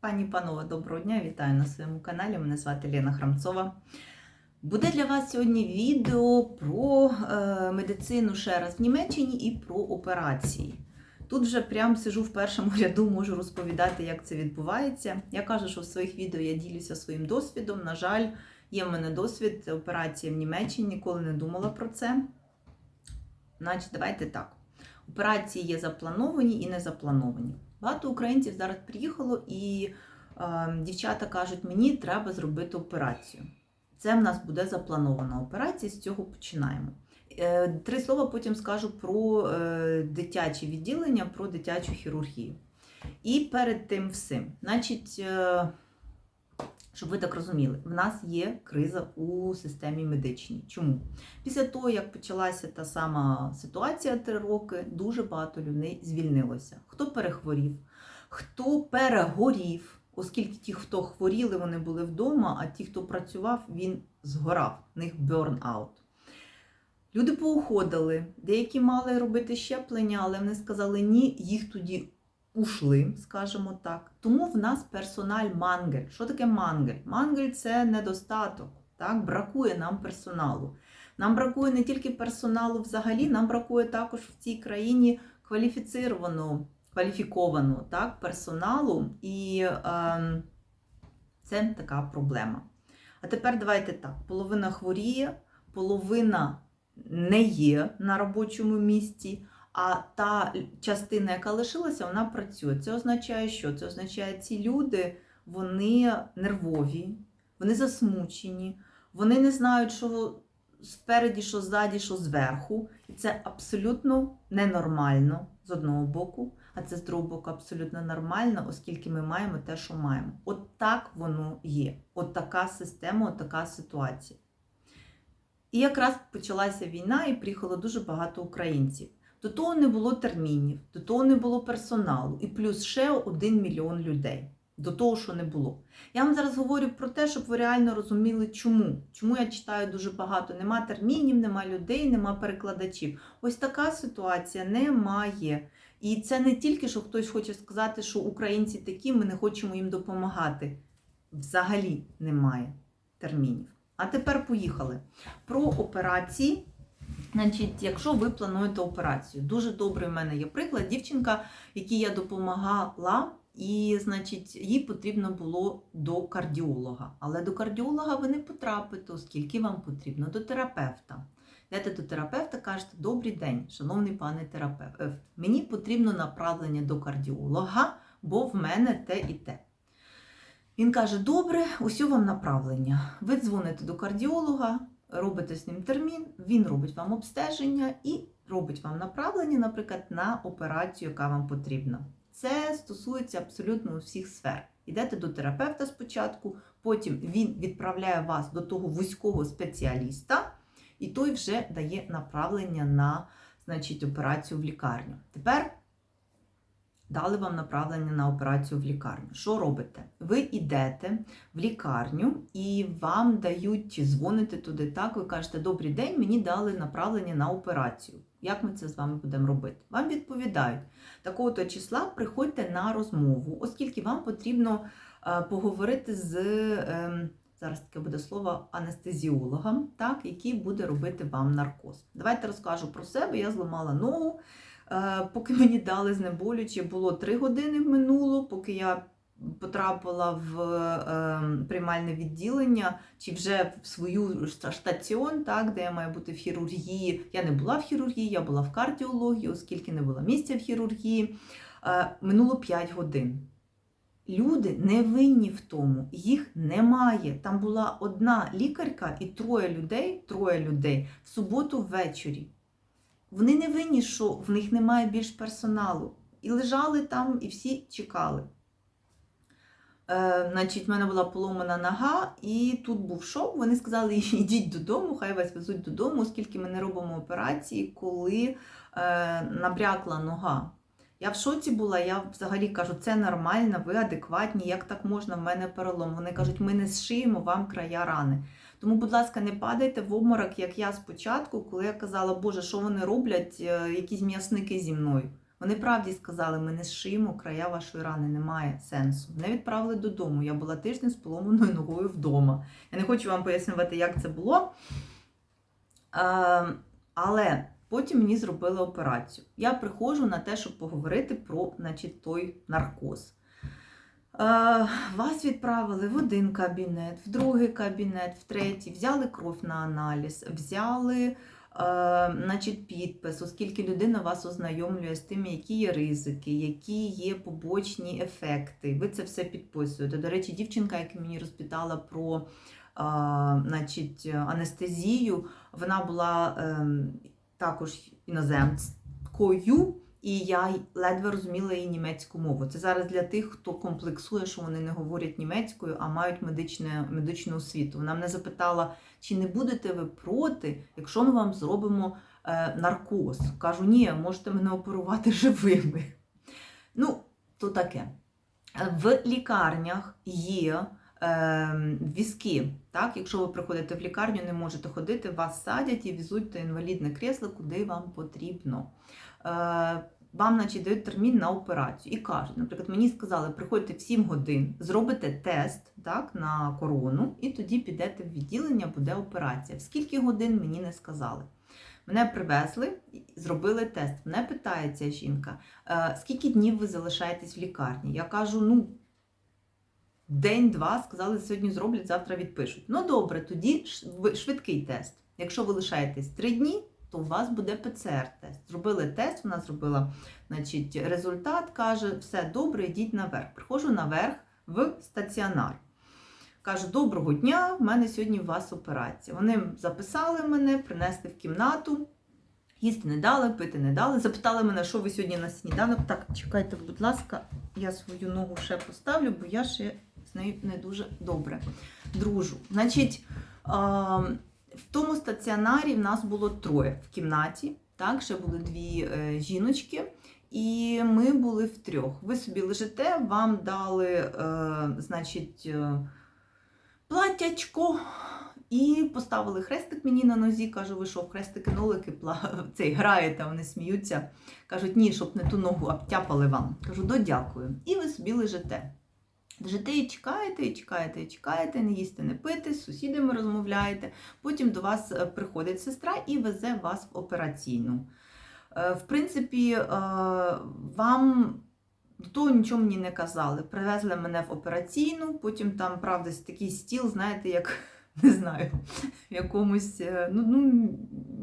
Пані панове, доброго дня! Вітаю на своєму каналі. Мене звати Лена Храмцова. Буде для вас сьогодні відео про е, медицину ще раз в Німеччині і про операції. Тут вже прям сижу в першому ряду, можу розповідати, як це відбувається. Я кажу, що в своїх відео я ділюся своїм досвідом. На жаль, є в мене досвід операції в Німеччині, ніколи не думала про це. Значить, давайте так. Операції є заплановані і не заплановані. Багато українців зараз приїхало і е, дівчата кажуть, мені треба зробити операцію. Це в нас буде запланована операція, з цього починаємо. Е, три слова потім скажу про е, дитяче відділення, про дитячу хірургію. І перед тим всім, значить, е, щоб ви так розуміли, в нас є криза у системі медичній. Чому? Після того, як почалася та сама ситуація три роки, дуже багато людей звільнилося. Хто перехворів, хто перегорів, оскільки ті, хто хворіли, вони були вдома, а ті, хто працював, він згорав, в них burn-out. Люди поуходили, деякі мали робити щеплення, але вони сказали ні, їх тоді ушли, скажімо так. Тому в нас персональ мангель. Що таке мангель? Мангель це недостаток. Так, бракує нам персоналу. Нам бракує не тільки персоналу взагалі, нам бракує також в цій країні кваліфіцированого, кваліфікованого так, персоналу, і е, це така проблема. А тепер давайте так: половина хворіє, половина не є на робочому місці. А та частина, яка лишилася, вона працює. Це означає, що? Це означає, ці люди вони нервові, вони засмучені, вони не знають, що спереді, що ззаді, що зверху. І це абсолютно ненормально з одного боку, а це з другого боку абсолютно нормально, оскільки ми маємо те, що маємо. От так воно є. От така система, от така ситуація. І якраз почалася війна, і приїхало дуже багато українців. До того не було термінів, до того не було персоналу, і плюс ще один мільйон людей. До того, що не було. Я вам зараз говорю про те, щоб ви реально розуміли, чому. Чому я читаю дуже багато. Нема термінів, нема людей, нема перекладачів. Ось така ситуація немає. І це не тільки, що хтось хоче сказати, що українці такі, ми не хочемо їм допомагати. Взагалі немає термінів. А тепер поїхали. Про операції. Значить, якщо ви плануєте операцію, дуже добрий в мене є приклад. Дівчинка, якій я допомагала, і, значить, їй потрібно було до кардіолога. Але до кардіолога ви не потрапите, оскільки вам потрібно до терапевта. Йдете до терапевта, кажете, добрий день, шановний пане терапевт, мені потрібно направлення до кардіолога, бо в мене те і те. Він каже: добре, усю вам направлення. Ви дзвоните до кардіолога, робите з ним термін, він робить вам обстеження і робить вам направлення, наприклад, на операцію, яка вам потрібна. Це стосується абсолютно всіх сфер. Йдете до терапевта спочатку, потім він відправляє вас до того вузького спеціаліста, і той вже дає направлення на значить, операцію в лікарню. Тепер дали вам направлення на операцію в лікарню. Що робите? Ви йдете в лікарню і вам дають чи дзвоните туди так, ви кажете, добрий день, мені дали направлення на операцію. Як ми це з вами будемо робити? Вам відповідають, такого-то числа приходьте на розмову, оскільки вам потрібно е, поговорити з. Е, Зараз таке буде слово анестезіологом, так, який буде робити вам наркоз. Давайте розкажу про себе. Я зламала ногу. Е, Поки мені дали знеболюче, було 3 години минуло, поки я потрапила в е, приймальне відділення, чи вже в свою штаціон, так, де я маю бути в хірургії. Я не була в хірургії, я була в кардіології, оскільки не було місця в хірургії. Е, Минуло 5 годин. Люди не винні в тому, їх немає. Там була одна лікарка і троє людей, троє людей в суботу ввечері. Вони не винні, що в них немає більш персоналу. І лежали там, і всі чекали. Е, значить, в мене була поломана нога, і тут був шок. Вони сказали, йдіть додому, хай вас везуть додому, оскільки ми не робимо операції, коли е, набрякла нога. Я в шоці була, я взагалі кажу, це нормально, ви адекватні, як так можна, в мене перелом. Вони кажуть, ми не зшиємо вам края рани. Тому, будь ласка, не падайте в обморок, як я спочатку, коли я казала, Боже, що вони роблять, е, якісь м'ясники зі мною. Вони правді сказали, ми не зшиємо края вашої рани, немає сенсу. Не відправили додому. Я була тиждень з поломаною ногою вдома. Я не хочу вам пояснювати, як це було. Е, але потім мені зробили операцію. Я приходжу на те, щоб поговорити про значить, той наркоз. Е, Вас відправили в один кабінет, в другий кабінет, в третій, взяли кров на аналіз, взяли е, значить, підпис, оскільки людина вас ознайомлює з тим, які є ризики, які є побочні ефекти. Ви це все підписуєте. До речі, дівчинка, яка мені розпитала про е, значить, анестезію, вона була е, також іноземською. І я ледве розуміла її німецьку мову. Це зараз для тих, хто комплексує, що вони не говорять німецькою, а мають медичне, медичну освіту. Вона мене запитала, чи не будете ви проти, якщо ми вам зробимо е, наркоз. Кажу, ні, можете мене оперувати живими. Ну, то таке. В лікарнях є е, візки. Так? Якщо ви приходите в лікарню, не можете ходити, вас садять і візуть до інвалідне кресло, куди вам потрібно. Е, Вам, значить, дають термін на операцію і кажуть, наприклад, мені сказали, приходьте в 7 годин, зробите тест так, на корону, і тоді підете в відділення, буде операція. В скільки годин мені не сказали. Мене привезли, зробили тест. Мене питає ця жінка, «Е, скільки днів ви залишаєтесь в лікарні? Я кажу, ну, день-два, сказали, сьогодні зроблять, завтра відпишуть. Ну добре, тоді швидкий тест. Якщо ви лишаєтесь три дні, то у вас буде ПЦР-тест. Зробили тест, вона зробила значить, результат, каже, все добре, йдіть наверх. Приходжу наверх в стаціонар. Кажу, доброго дня, в мене сьогодні у вас операція. Вони записали мене, принесли в кімнату, їсти не дали, пити не дали. Запитали мене, що ви сьогодні на сніданок. Так, чекайте, будь ласка, я свою ногу ще поставлю, бо я ще з нею не дуже добре дружу. Значить, а, в тому стаціонарі в нас було троє в кімнаті, так, ще були дві е, жіночки. І ми були втрьох. Ви собі лежите, вам дали, е, значить, е, платячко і поставили хрестик мені на нозі. Кажу, ви що, хрестики нолики цей, граєте, вони сміються. Кажуть, ні, щоб не ту ногу обтяпали вам. Кажу, до дякую. І ви собі лежите. Лежите і чекаєте, і чекаєте, і чекаєте, не їсти, не пити, з сусідами розмовляєте. Потім до вас е, приходить сестра і везе вас в операційну. Е, В принципі, е, вам того нічого мені не казали. Привезли мене в операційну, потім там, правда, такий стіл, знаєте, як не знаю, в якомусь ну, ну,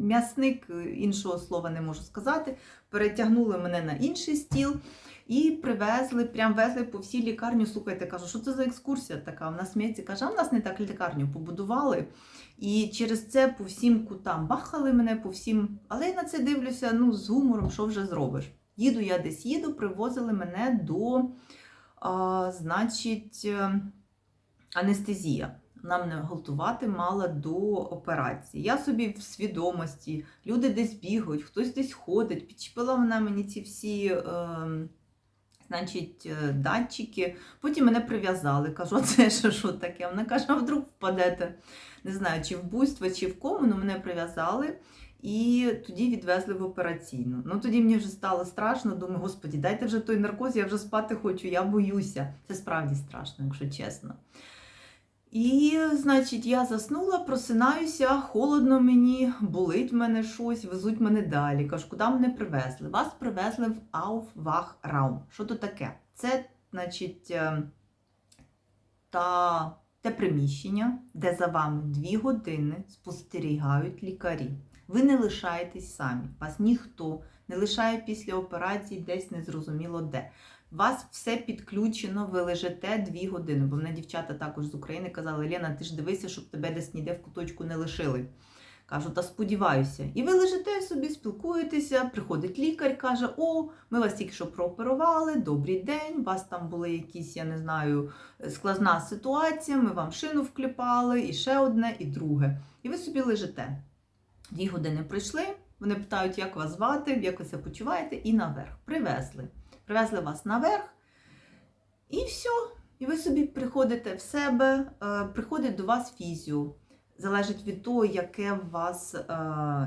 м'ясник, іншого слова не можу сказати. Перетягнули мене на інший стіл. І привезли, прям везли по всій лікарні. Слухайте, кажу, що це за екскурсія така? В нас сміється, каже, а в нас не так лікарню побудували. І через це по всім кутам бахали мене по всім. Але я на це дивлюся ну, з гумором, що вже зробиш. Їду я десь їду, привозили мене до, а, значить, е, анестезія. Нам мене галтувати мала до операції. Я собі в свідомості, люди десь бігають, хтось десь ходить. Підчепила вона мені ці всі. Е, Значить, е, датчики. Потім мене прив'язали. Кажу, це що, що таке? Вона каже, а вдруг впадете, не знаю, чи в буйство, чи в кому, але мене прив'язали і тоді відвезли в операційну. Ну тоді мені вже стало страшно. Думаю, господі, дайте вже той наркоз, я вже спати хочу, я боюся. Це справді страшно, якщо чесно. І, значить, я заснула, просинаюся, холодно мені, болить мене щось, везуть мене далі. Кажу, куди мене привезли? Вас привезли в Aufwachraum. Що то таке? Це, значить, е, та, те приміщення, де за вами дві години спостерігають лікарі. Ви не лишаєтесь самі, вас ніхто не лишає після операції десь незрозуміло де. Вас все підключено, ви лежите дві години. Бо мене дівчата також з України казали, Лена, ти ж дивися, щоб тебе десь ніде в куточку не лишили. Кажу, та сподіваюся. І ви лежите собі, спілкуєтеся, приходить лікар, каже: О, ми вас тільки що прооперували, добрий день, у вас там були якісь, я не знаю, складна ситуація, ми вам шину вкліпали, і ще одне, і друге. І ви собі лежите. Дві години пройшли, вони питають, як вас звати, як ви себе почуваєте, і наверх. Привезли. Привезли вас наверх, і все. І ви собі приходите в себе, е, приходить до вас фізіо. залежить від того, яке у вас, е,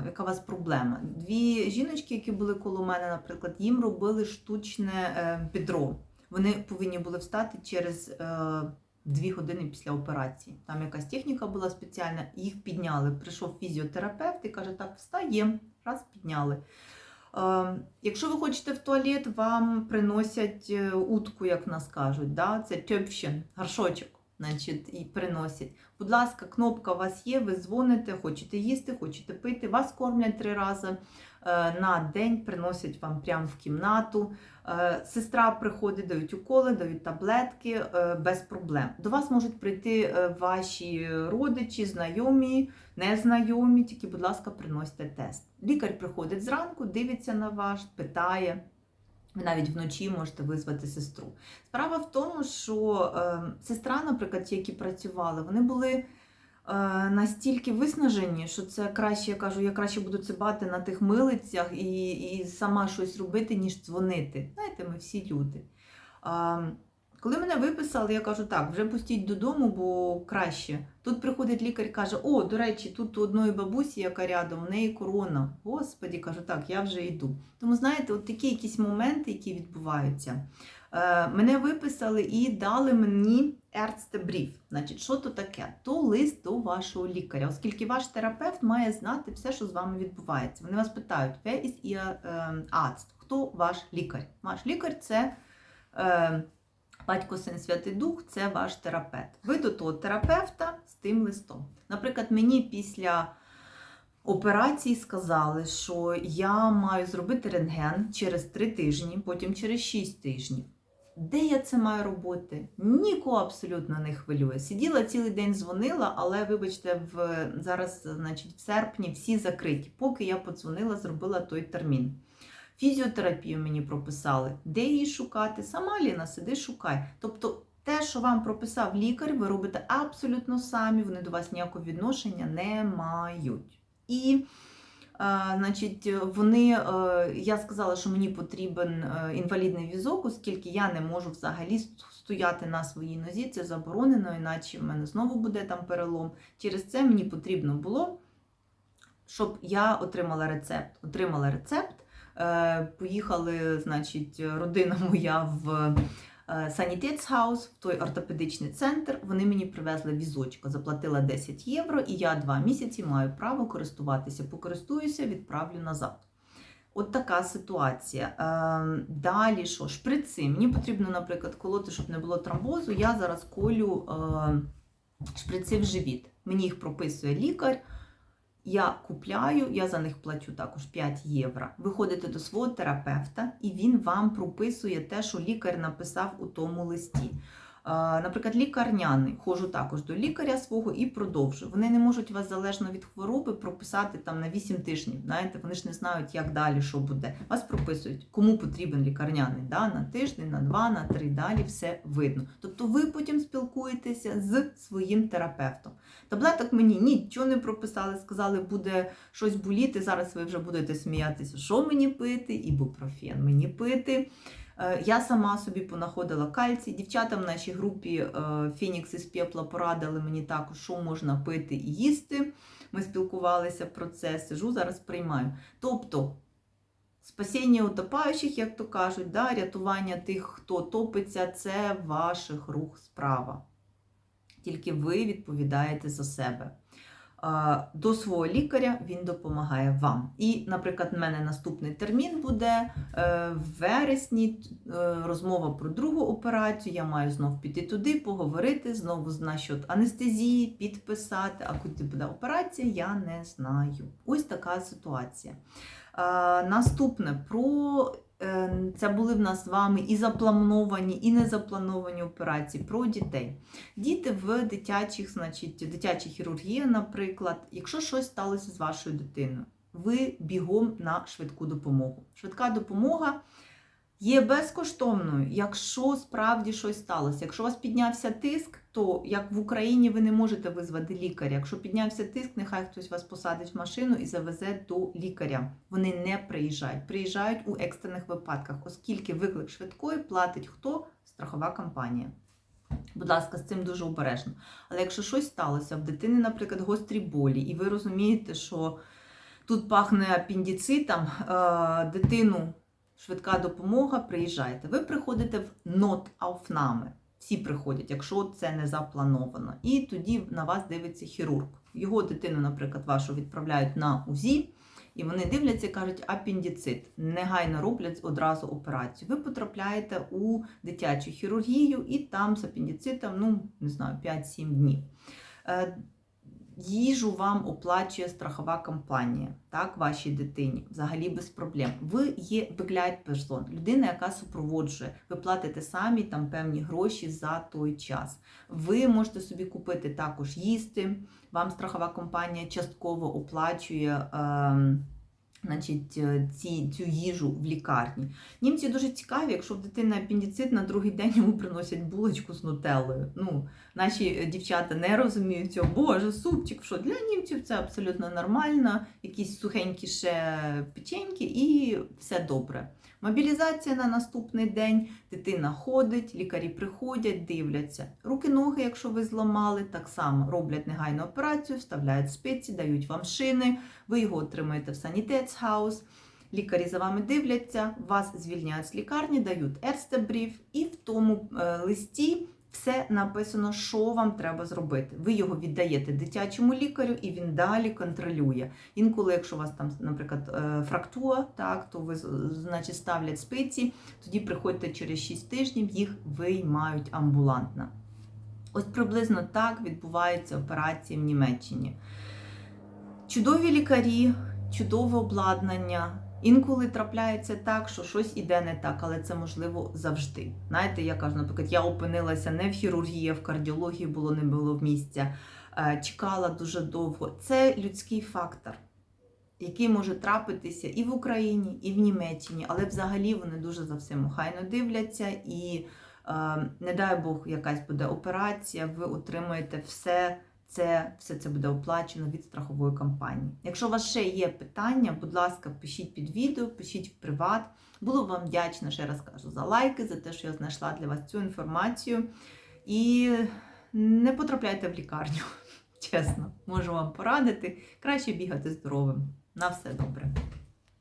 яка у вас проблема. Дві жіночки, які були коло мене, наприклад, їм робили штучне е, бедро. Вони повинні були встати через дві години після операції. Там якась техніка була спеціальна, їх підняли. Прийшов фізіотерапевт і каже: так, встаємо, раз підняли. Е, Якщо ви хочете в туалет, вам приносять е, утку, як нас кажуть. Да? Це тьопщин, гаршочок. Значить, і приносять. Будь ласка, кнопка у вас є, ви дзвоните, хочете їсти, хочете пити, вас кормлять три рази е, на день, приносять вам прямо в кімнату. Е, Сестра приходить, дають уколи, дають таблетки е, без проблем. До вас можуть прийти ваші родичі, знайомі, незнайомі, тільки, будь ласка, приносите тест. Лікар приходить зранку, дивиться на вас, питає. Ви навіть вночі можете визвати сестру. Справа в тому, що е, сестра, наприклад, ті, які працювали, вони були е, настільки виснажені, що це краще, я кажу, я краще буду цибати на тих милицях і, і сама щось робити, ніж дзвонити. Знаєте, ми всі люди. Е, коли мене виписали, я кажу, так, вже пустіть додому, бо краще. Тут приходить лікар і каже: О, до речі, тут у одної бабусі, яка рядом, у неї корона. Господі, кажу, так, я вже йду. Тому, знаєте, от такі якісь моменти, які відбуваються. Е, мене виписали і дали мені ерцтебріф. Значить, що то таке? То лист до вашого лікаря, оскільки ваш терапевт має знати все, що з вами відбувається. Вони вас питають, wer ist Ihr ähm, Arzt? Хто ваш лікар? Ваш лікар це. Е, Батько Син Святий Дух це ваш терапевт. Ви до того терапевта з тим листом. Наприклад, мені після операції сказали, що я маю зробити рентген через 3 тижні, потім через 6 тижнів. Де я це маю робити? Нікого абсолютно не хвилює. Сиділа цілий день, дзвонила, але вибачте, в зараз, значить, в серпні всі закриті. Поки я подзвонила, зробила той термін. Фізіотерапію мені прописали. Де її шукати? Сама Ліна, сиди, шукай. Тобто, те, що вам прописав лікар, ви робите абсолютно самі, вони до вас ніякого відношення не мають. І, е, значить, вони, е, я сказала, що мені потрібен е, інвалідний візок, оскільки я не можу взагалі стояти на своїй нозі, це заборонено, іначе в мене знову буде там перелом. Через це мені потрібно було, щоб я отримала рецепт. Отримала рецепт. Е, Поїхали, значить, родина моя в Санітецхаус, в той ортопедичний центр. Вони мені привезли візочка, заплатила 10 євро, і я два місяці маю право користуватися. Покористуюся, відправлю назад. От така ситуація. Е, Далі що? Шприци. Мені потрібно, наприклад, колоти, щоб не було тромбозу. Я зараз колю е, шприци в живіт. Мені їх прописує лікар. Я купляю, я за них плачу також 5 євро. Ви ходите до свого терапевта, і він вам прописує те, що лікар написав у тому листі. Наприклад, лікарняний, ходжу також до лікаря свого і продовжую. Вони не можуть вас залежно від хвороби прописати там на 8 тижнів. Знаєте, вони ж не знають, як далі, що буде. Вас прописують, кому потрібен лікарняний, да? на тиждень, на два, на три, далі все видно. Тобто ви потім спілкуєтеся з своїм терапевтом. Таблеток мені нічого не прописали, сказали, буде щось боліти. Зараз ви вже будете сміятися, що мені пити, ібупрофен мені пити. Е, Я сама собі понаходила кальцій. Дівчата в нашій групі е, Фінікс із пепла порадили мені також, що можна пити і їсти. Ми спілкувалися про це. Сижу, зараз приймаю. Тобто, спасіння утопаючих, як то кажуть, да, рятування тих, хто топиться, це ваших рук справа. Тільки ви відповідаєте за себе. До свого лікаря він допомагає вам. І, наприклад, в мене наступний термін буде е, в вересні е, розмова про другу операцію. Я маю знов піти туди, поговорити, знову насчет анестезії, підписати. А куди буде операція, я не знаю. Ось така ситуація. Наступне про це були в нас з вами і заплановані, і незаплановані операції про дітей. Діти в дитячих, значить, дитяча хірургія, наприклад, якщо щось сталося з вашою дитиною, ви бігом на швидку допомогу. Швидка допомога є безкоштовною, якщо справді щось сталося. Якщо у вас піднявся тиск, то як в Україні ви не можете визвати лікаря. Якщо піднявся тиск, нехай хтось вас посадить в машину і завезе до лікаря. Вони не приїжджають, приїжджають у екстрених випадках, оскільки виклик швидкої платить хто? Страхова компанія. Будь ласка, з цим дуже обережно. Але якщо щось сталося, в дитини, наприклад, гострі болі, і ви розумієте, що тут пахне апендицитом, е, дитину швидка допомога, приїжджайте. Ви приходите в нот-ауфнами. Всі приходять, якщо це не заплановано. І тоді на вас дивиться хірург. Його дитину, наприклад, вашу відправляють на УЗІ, і вони дивляться і кажуть, апендицит. Негайно роблять одразу операцію. Ви потрапляєте у дитячу хірургію, і там з апендицитом, ну, не знаю, 5-7 днів. Їжу вам оплачує страхова компанія, так, вашій дитині, взагалі без проблем. Ви є бегляйт-персон, людина, яка супроводжує. Ви платите самі там певні гроші за той час. Ви можете собі купити також їсти. Вам страхова компанія частково оплачує. Е, Значить, ці, цю їжу в лікарні. Німці дуже цікаві, якщо в дитини апендицит, на другий день йому приносять булочку з нутеллою. Ну, наші дівчата не розуміють цього, боже, супчик, що для німців це абсолютно нормально, якісь сухенькі ще печеньки і все добре. Мобілізація на наступний день, дитина ходить, лікарі приходять, дивляться. Руки-ноги, якщо ви зламали, так само роблять негайну операцію, вставляють спиці, дають вам шини, ви його отримаєте в санітетсхаус. Лікарі за вами дивляться, вас звільняють з лікарні, дають ерстебрів, і в тому е, листі все написано, що вам треба зробити. Ви його віддаєте дитячому лікарю, і він далі контролює. Інколи, якщо у вас там, наприклад, е, фрактура, так, то ви значить ставлять спиці, тоді приходьте через 6 тижнів, їх виймають амбулантно. Ось приблизно так відбуваються операції в Німеччині. Чудові лікарі, чудове обладнання. Інколи трапляється так, що щось іде не так, але це можливо завжди. Знаєте, я кажу, наприклад, я опинилася не в хірургії, а в кардіології було не було в місця, е, чекала дуже довго. Це людський фактор, який може трапитися і в Україні, і в Німеччині, але взагалі вони дуже за всім охайно дивляться і, е, не дай Бог, якась буде операція, ви отримаєте все це все це буде оплачено від страхової компанії. Якщо у вас ще є питання, будь ласка, пишіть під відео, пишіть в приват. Було вам вдячна, ще раз кажу, за лайки, за те, що я знайшла для вас цю інформацію. І не потрапляйте в лікарню, чесно, можу вам порадити. Краще бігати здоровим. На все добре.